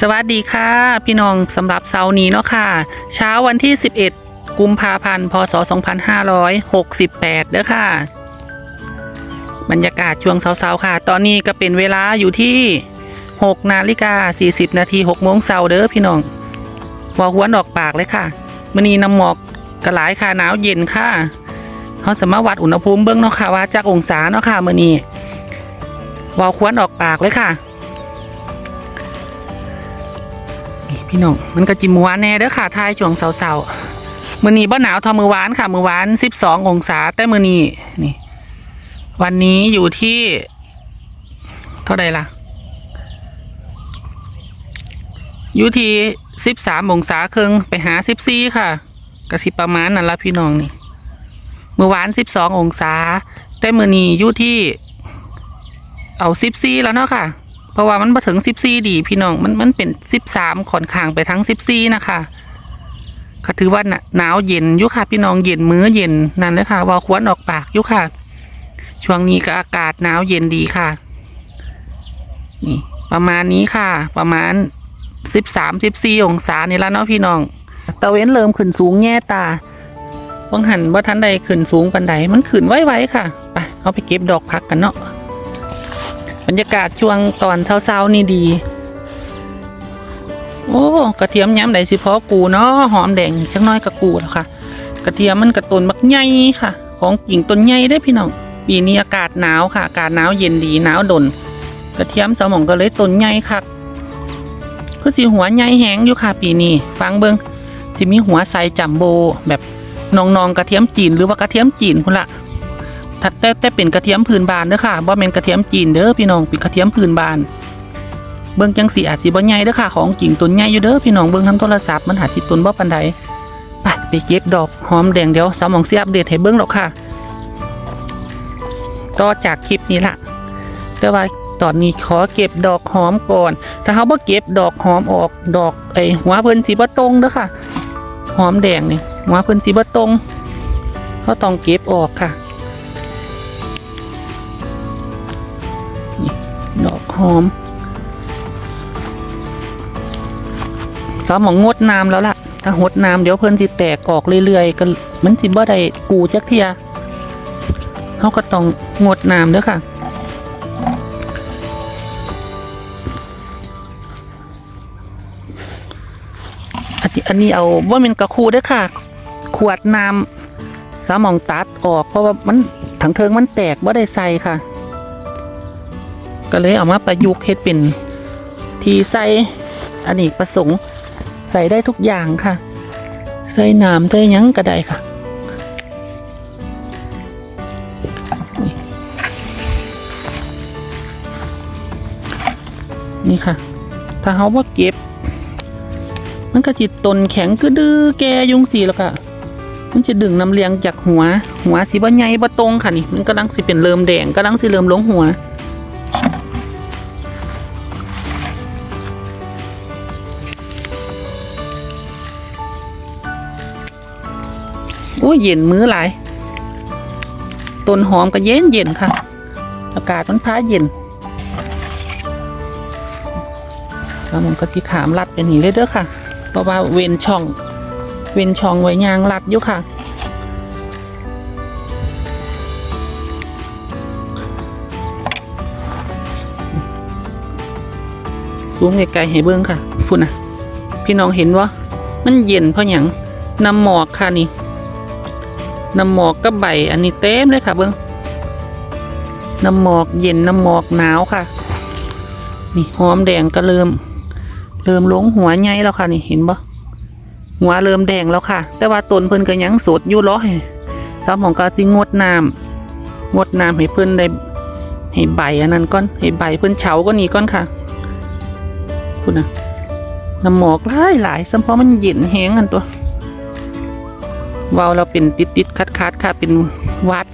สวัสดีค่ะ พี่น้องสำหรับเสาร์นี้เนาะค่ะ เช้าวันที่ 11 กุมภาพันธ์พศ 2568เด้อค่ะ บรรยากาศช่วงเช้าๆค่ะ ตอนนี้ก็เป็นเวลาอยู่ที่ 6 นาฬิกา 40 นาที6โมงเช้าเด้อพี่น้องวอหัวนออกปากเลยค่ะมื้อนี้น้ำหมอกกระหลายค่ะหนาวเย็นค่ะเขาสามารถวัดอุณหภูมิเบื้องเนาะค่ะว่าจากองศาเนาะค่ะมื้อนี้วอควนออกปากเลยค่ะ พี่น้องมันก็จิมหวานแน่เด้อค่ะทายช่วงเสาๆมือนี้บ่หนาวทอมือหวานค่ะ มือหวาน12ององศาแต่มือนี้นี่ วันนี้อยู่ที่ เท่าใดล่ะ อยู่ที่13องศาครึ่งไปหา14ค่ะก็สิประมาณนั่นละพี่น้องนี่มือหวาน12ององศาแต่มือนี้อยู่ที่ เอา14แล้วเนาะค่ะ เพราะว่ามันมาถึงสิบสี่ดีพี่น้องมันมันเป็นสิบสามขอนข้างไปทั้งสิบสี่นะคะก็ถือว่าหนาวเย็นยุค่ะพี่น้องเย็นมื้อเย็นนั่นเลยค่ะว่าควรออกปากยุค่ะ ช่วงนี้ก็อากาศหนาวเย็นดีค่ะ นี่ ประมาณนี้ค่ะ ประมาณสิบสามสิบสี่องศานี่ละเนาะพี่น้องตะเว้นเริ่มขึ้นสูงแง่ตาวังหันว่าทันใดขึ้นสูงปันใดมันขึ้นไวๆค่ะไปเอาไปเก็บดอกพักกันเนาะ รรยากาศช่วงตอนเช้าๆนี่ดี โอ้กระเทียมย้ำไดสิพอกูเนาะหอมแดงจักน้อยกระกูแล้วค่ะ กระเทียมมันกระต้นบักใหญ่ค่ะ ของกิ่งต้นใหญ่ได้พี่น้องปีนี้อากาศหนาวค่ะอากาศหนาวเย็นดีหนาวดน กระเทียมสมองก็เลยต้นใหญ่ค่ะคือสีหัวใหญ่แห้งอยู่ค่ะปีนี้ฟังเบิงที่มีหัวใสจัมโบแบบนองๆกระเทียมจีนหรือว่ากระเทียมจีนพุ่นละ ถ้าแต่แต่เป็นกระเทียมพื้นบ้านเด้อค่ะบ่แม่นกระเทียมจีนเด้อพี่น้องเป็นกระเทียมพื้นบ้าน เบิ่งจังสีอาจสิบ่ใหญ่เด้อค่ะ ของจริงต้นใหญ่อยู่เด้อพี่น้องเบิ่งทำโทรศัพท์มันหาสิต้นบ่ปานใดไปไปเก็บดอกหอมแดงเดี๋ยวสาวหมองสิอัปเดตให้เบิ่งหรอกค่ะ ต่อจากคลิปนี้ล่ะ แต่ว่าตอนนี้ขอเก็บดอกหอมก่อน ถ้าเฮาบ่เก็บดอกหอมออกดอกไอ้หัวเพิ่นสิบ่ตรงเด้อค่ะ หอมแดงนี่หัวเพิ่นสิบ่ตรงเขาต้องเก็บออกค่ะ หอมสาวหมองงดน้ำแล้วล่ะ ถ้าหดน้ำเดี๋ยวเพิ่นสิแตกออกเรื่อยๆก็มันสิบ่ได้กูจักเทียเขาก็ต้องงดน้ำด้อค่ะอันนี้เอาว่าเป็นกระคูด้อค่ะ ขวดน้ำสามองตัดออกเพราะว่ามันถังเทิงมันแตกว่าได้ใส่ค่ะ ก็เลยเอามาประยุกต์เฮ็ดเป็นทีใส่อันนี้ประสงค์ใส่ได้ทุกอย่างค่ะ ใส่น้ำใส่ยังก็ได้ค่ะนี่ค่ะ ถ้าเขาว่าเก็บ มันก็จิตตนแข็งก็ดื้อแกยุงสีแล้วก็มันจะดึงน้ำเลี้ยงจากหัว หัวสีบ่ใหญ่บ่ตรงค่ะนี่ มันกำลังสิเป็นเริ่มแดงกำลังสิเริ่มลงหัว อ้ยเย็นมื้อหลายต้นหอมก็เย็นเย็นค่ะ อากาศมันท้าเย็น แล้วมันก็สีขามรัดเป็นอย่างนี้เลยเด้อค่ะ เพราะว่าเว้นช่อง เว้นช่องไว้ยางรัดอยู่ค่ะสูงไกลๆให้เบิ้งค่ะพุ่นนะพี่น้องเห็นวะมันเย็นเพราะหยังน้ำหมอกค่ะนี่ น้ำหมอกกับใบอันนี้เต็มเลยค่ะเบิ้งน้ำหมอกเย็นน้ำหมอกหนาวค่ะ นี่หอมแดงก็เริ่ม เริ่มลงหัวใหญ่แล้วค่ะนี่เห็นบ่หัวเริ่มแดงแล้วค่ะ แต่ว่าต้นเพิ่นก็ยังสดอยู่ร้อยสาวหมองก็สิงดน้ำงดน้ำให้เพิ่นได้ให้ใบอันนั้นก่อนให้ใบเพิ่นเฉาก็นี่ก่อนค่ะคุณนะน้ำหมอกหลายหลายสัมพราะมันเย็นแห้งกันตัว เวาวเราเป็นติดติดคัดคัดค่ะเป็นวัด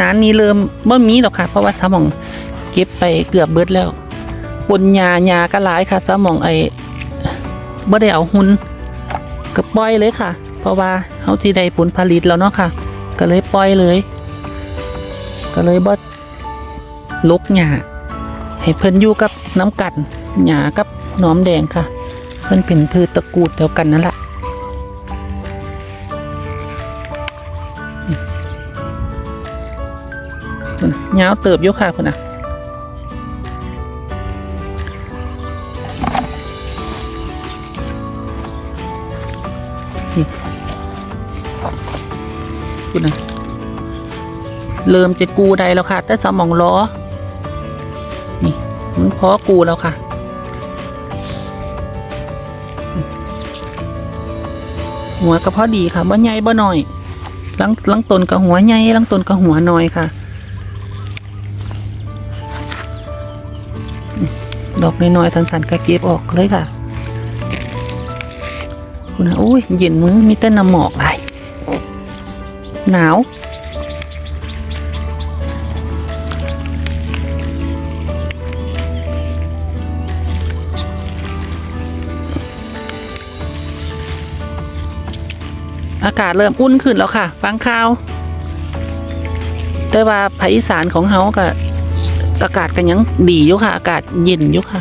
น้านนี้เริ่มบ่มีหรอกค่ะ เพราะว่าสมองเก็บไปเกือบเบิดแล้วปนยายาก็หลายค่ะสมองไอ้บ่ได้เอาหุนก็ปล่อยเลยค่ะ เพราะว่าเฮาสิได้ผลผลิตแล้วเนาะค่ะ ก็เลยปล่อยเลย ก็เลยบ่ลกหญ้า ให้เพิ่นอยู่กับน้ำกันหญ้ากับหนอมแดงค่ะ เพิ่นเป็นพืชตระกูลเดียวกันนั่นแหละพุ่นน่ะยาวเติบยู่ค่ะคุณน่ะคุณนะเริ่มจะกูได้แล้วค่ะ แต่สมองล้อ พอกูแล้วค่ะ หัวก็พอดีค่ะบ่ใหญ่บ่น้อยลังลังตนกับหัวใหญ่ลังตนกับหัวน้อยค่ะ ดอกน้อยๆสันๆก็เก็บออกเลยค่ะคุณนะโอ้ยเย็นมือมีแต่น้ำหมอกไหลยหนาว อากาศเริ่มอุ่นขึ้นแล้วค่ะ ฟังข่าว แต่ว่าภาคอีสานของเฮาก็อากาศกันยังดีอยู่ค่ะ อากาศเย็นอยู่ค่ะ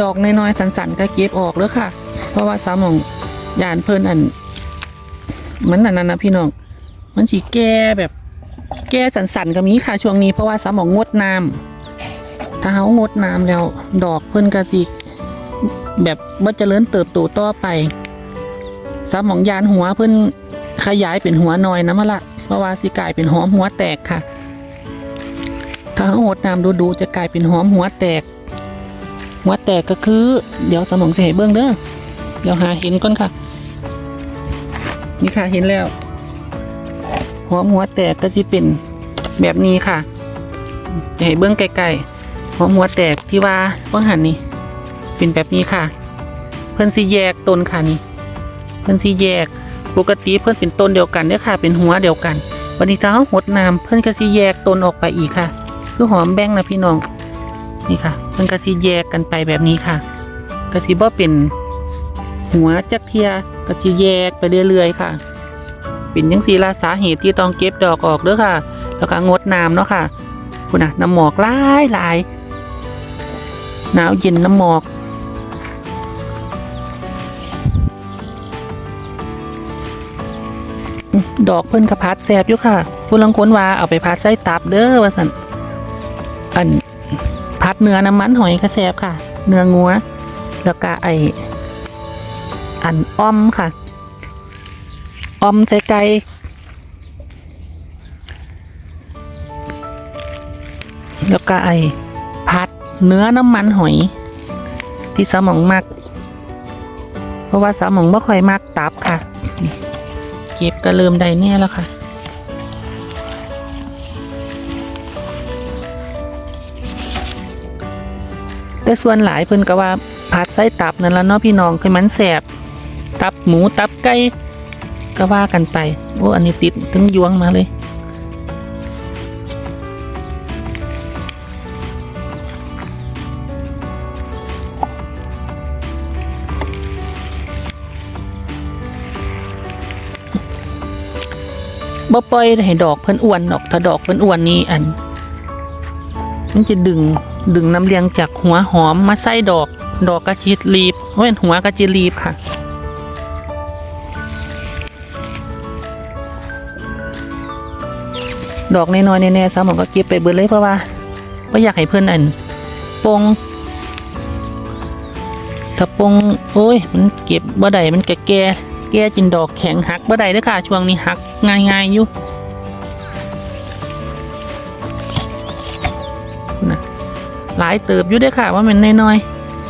ดอกน้อยๆสันๆก็เก็บออกแล้วค่ะ เพราะว่าสามองยานเพิ่นอันมันอันนั้นนะพี่น้องมันสีแก่แบบแก่สันๆก็มีค่ะช่วงนี้เพราะว่าสามองงดน้ำถ้าเฮางดน้ำแล้ว ดอกเพิ่นก็สิแบบว่าเจริญเติบโตต่อไปสามองยานหัวเพิ่นขยายเป็นหัวน้อยนะมะละเพราะว่าสิกลายเป็นหอมหัวแตกค่ะ ถ้าเฮางดน้ำดูๆจะกลายเป็นหอมหัวแตก หัวแตกก็คือ เดี๋ยวสมองเสียเบื้องเด้อเดี๋ยวหาเห็นก่อนค่ะ นี่ค่ะเห็นแล้วหัวหัวแตกก็จะเป็นแบบนี้ค่ะเดี๋ยวให้เบื้องไกลๆหัวหัวแตกที่ว่าเบื้องหันนี่เป็นแบบนี้ค่ะ เพิ่นสีแยกต้นค่ะนี่ เพิ่นสีแยกปกติเพิ่นเป็นต้นเดียวกันเด้อค่ะ เป็นหัวเดียวกัน วันนี้ถ้าเราหดน้ำเพิ่นก็สีแยกต้นออกไปอีกค่ะ คือหอมแบ่งนะพี่น้อง นี่ค่ะมันก็สิแยกกันไปแบบนี้ค่ะก็สิบ่เป็นหัวจักเทียก็สิแยกไปเรื่อยๆ ค่ะ เป็นยังสีละสาเหตุที่ต้องเก็บดอกออกเด้อค่ะ แล้วก็งดน้ำเนาะค่ะคุณน่ะน้ำหมอกหลายหลายหนาวเย็นน้ำหมอกดอกเพิ่นกระพัดแสบอยู่ค่ะผู้ลังค้นว่าเอาไปพัดใส่ตับเด้อว่าสันอัน พัดเนื้อน้ำมันหอยกระแซบค่ะ เนื้องัว แล้วก็ไออันอ้อมค่ะอ้อมใส่ไก่แล้วก็ไอพัดเนื้อน้ำมันหอย ที่สมองมัก เพราะว่าสมองไม่ค่อยมักตับค่ะ เก็บก็เริ่มได้เนี่ยแล้วค่ะ แต่ส่วนหลายเพิ่นก็ว่าผัดไส้ตับนั่นละเนาะพี่น้องคือมันแสบตับหมูตับไก่ก็ว่ากันไปโอ้อันนี้ติดถึงยวงมาเลยบ่ปล่อยให้ดอกเพิ่นอ้วนดอกถ้าดอกเพิ่นอ้วนนี่อัน มันจะดึง ดึงน้ำเลี้ยงจากหัวหอมมาใส่ดอก ดอกกระจิตรีบเว้นหัวกระจิรีบค่ะ ดอกน้อยๆแน่ๆสาวหมอก็เก็บไปเบิดเลยเพราะว่าว่อยากให้เพื่อนอันปงถ้าปงโอ้ย มันเก็บบ่ได้มันแก่แก่แก่จินดอกแข็งหักบ่ได้เด้อค่ะ ช่วงนี้หักง่ายๆอยู่ หลายเติบอยู่ด้วยค่ะว่ามันน้อย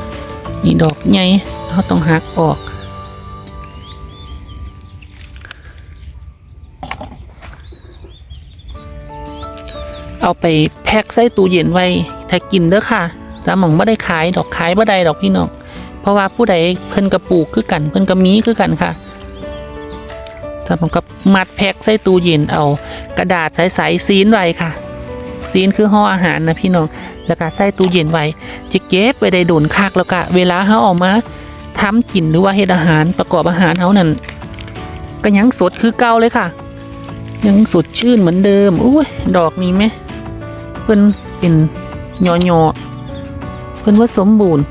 ๆนี่ดอกใหญ่เราต้องหักออก เอาไปแพ็คใส่ตู้เย็นไว้ถ้ากินเด้อค่ะสามหมองไม่ได้ขายดอกขายบ่ได้ดอกพี่น้องเพราะว่าผู้ใดเพิ่นกระปลูกคือกัน เพิ่นกระมีคือกันค่ะสามหมองก็มัดแพ็คใส่ตู้เย็นเอา กระดาษใสๆซีนไว้ค่ะซีนคือห่ออาหารนะพี่น้อง แล้วก็ใส่ตู้เย็นไว้จะเก็บไปได้โดนคักแล้วก็เวลาเฮาออกมาทำกินหรือว่าเฮ็ดอาหารประกอบอาหารเฮานั่นก็ยังสดคือเก่าเลยค่ะ ยังสดชื่นเหมือนเดิมอุ้ยดอกนี้ไหมเพิ่นเป็นยอยอๆเพิ่นว่าสมบูรณ์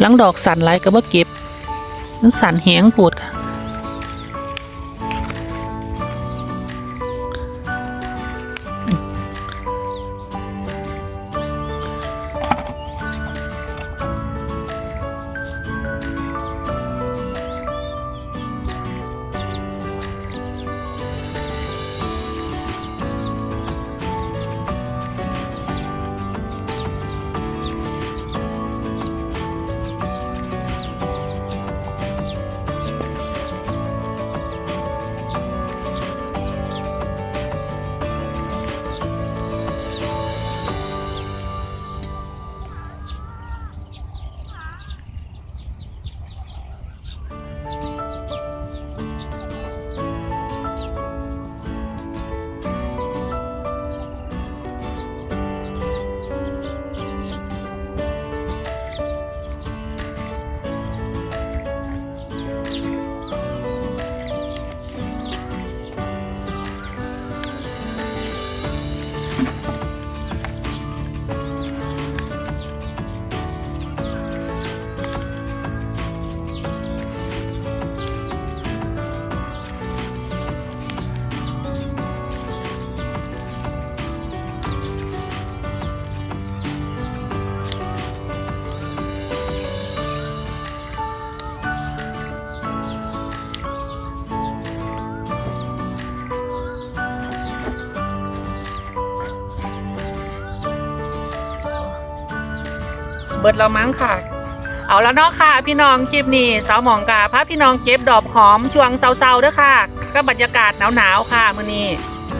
หลังดอกสั่นไรก็บ่เก็บมันสั่นแหงปวดค่ะ บิดเรามั้งค่ะ เอาแล้วเนาะค่ะ พี่น้องคลิปนี้สาวหมองกาพาพี่น้องเก็บดอกหอมช่วงเศร้าๆเด้อค่ะ ก็บรรยากาศหนาวๆค่ะมื้อนี้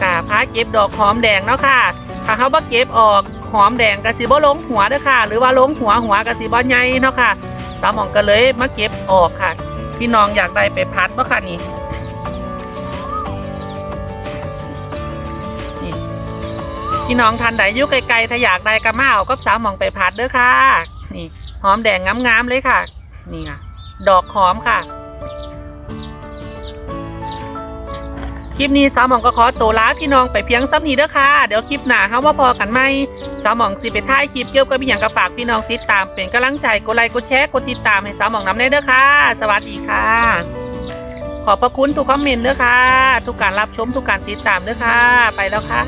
กาพาเก็บดอกหอมแดงเนาะค่ะถ้าเขาบ่เก็บออกหอมแดงกะสิบ่ลงหัวเด้อค่ะ หรือว่าลงหัวหัวกะสิบ่ใหญ่เนาะค่ะสาวหมองก็เลยมาเก็บออกค่ะ พี่น้องอยากได้ไปพัดบ่ค่ะนี่พี่น้องทันใดยู่ไกลๆถ้าอยากได้ก็มาเอากับสาวหมองไปพัดเด้อค่ะ นี่หอมแดงงามๆเลยค่ะ นี่ค่ะ ดอกหอมค่ะ คลิปนี้สาวหมองก็ขอตัวลาพี่น้องไปเพียงซ้ำนี้เด้อค่ะ เดี๋ยวคลิปหน้าเฮาว่าพอกันไหมสาวหมองสิไปถ่ายคลิปเกี่ยวกับพี่หยังก็ฝากพี่น้องติดตามเป็นกำลังใจกดไลค์กดแชร์กดติดตามให้สาวหมองน้ำได้เด้อค่ะ สวัสดีค่ะ ขอบพระคุณทุกคอมเมนต์เด้อค่ะ ทุกการรับชมทุกการติดตามเด้อค่ะ ไปแล้วค่ะ